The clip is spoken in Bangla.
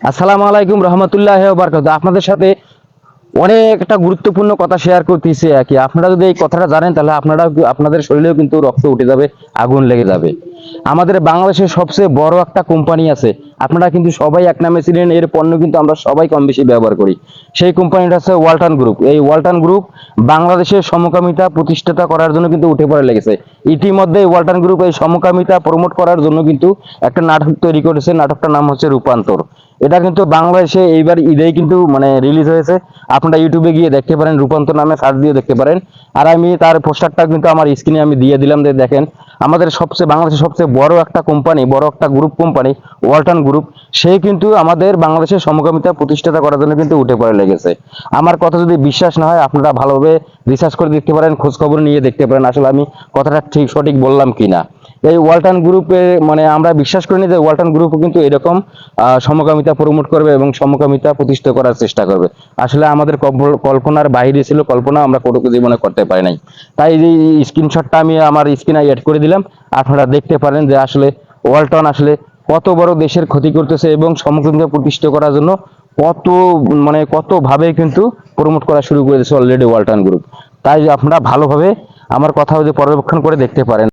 আসসালামু আলাইকুম রহমতুল্লাহ বারকাত আপনাদের সাথে অনেক একটা গুরুত্বপূর্ণ কথা শেয়ার করতেছি আর কি। আপনারা যদি এই কথাটা জানেন, তাহলে আপনারা আপনাদের শরীরেও কিন্তু রক্ত উঠে যাবে, আগুন লেগে যাবে। আমাদের বাংলাদেশের সবচেয়ে বড় একটা কোম্পানি আছে। আপনারা কিন্তু সবাই এক নামে ছিলেন এর পণ্য কিন্তু আমরা সবাই কম বেশি ব্যবহার করি। সেই কোম্পানিটা হচ্ছে ওয়ালটন গ্রুপ। এই ওয়ালটন গ্রুপ বাংলাদেশের সমকামিতা প্রতিষ্ঠাতা করার জন্য কিন্তু উঠে পড়ে লেগেছে। ইতিমধ্যে ওয়ালটন গ্রুপ এই সমকামিতা প্রমোট করার জন্য কিন্তু একটা নাটক তৈরি করেছে। নাটকটার নাম হচ্ছে রূপান্তর। এটা কিন্তু বাংলাদেশে এইবার ঈদেই কিন্তু মানে রিলিজ হয়েছে। আপনারা ইউটিউবে গিয়ে দেখতে পারেন, রূপান্তর নামে সার্চ দিয়ে দেখতে পারেন। আর আমি তার পোস্টারটা কিন্তু আমার স্ক্রিনে আমি দিয়ে দিলাম যে দেখেন। আমাদের সবচেয়ে, বাংলাদেশের সবচেয়ে বড় একটা কোম্পানি বড় একটা গ্রুপ কোম্পানি ওয়ালটন গ্রুপ সে কিন্তু আমাদের বাংলাদেশের সমকামিতা প্রতিষ্ঠাতা করার জন্য কিন্তু উঠে পড়ে লেগেছে। আমার কথা যদি বিশ্বাস না হয়, আপনারা ভালোভাবে রিসার্চ করে দেখতে পারেন খোঁজ খবর নিয়ে দেখতে পারেন। আসলে আমি কথাটা ঠিক, সঠিক বললাম কিনা। এই ওয়ালটন গ্রুপে মানে আমরা বিশ্বাস করিনি যে ওয়ালটন গ্রুপ কিন্তু এরকম সমকামিতা প্রমোট করবে এবং সমকামিতা প্রতিষ্ঠা করার চেষ্টা করবে। আসলে আমাদের কল্পনার বাইরে ছিল, কল্পনা আমরা কোনো জীবনে করতে পারি নাই। তাই এই স্ক্রিনশটটা আমি আমার স্ক্রিনে অ্যাড করে দিলাম, আপনারা দেখতে পারেন যে আসলে ওয়ালটন আসলে কত বড় দেশের ক্ষতি করতেছে এবং সমকামিতা প্রতিষ্ঠা করার জন্য কত মানে কত ভাবে কিন্তু প্রমোট করা শুরু করে দিয়েছে অলরেডি ওয়ালটন গ্রুপ। তাই আপনারা ভালোভাবে আমার কথা যদি পর্যবেক্ষণ করে দেখতে পারেন।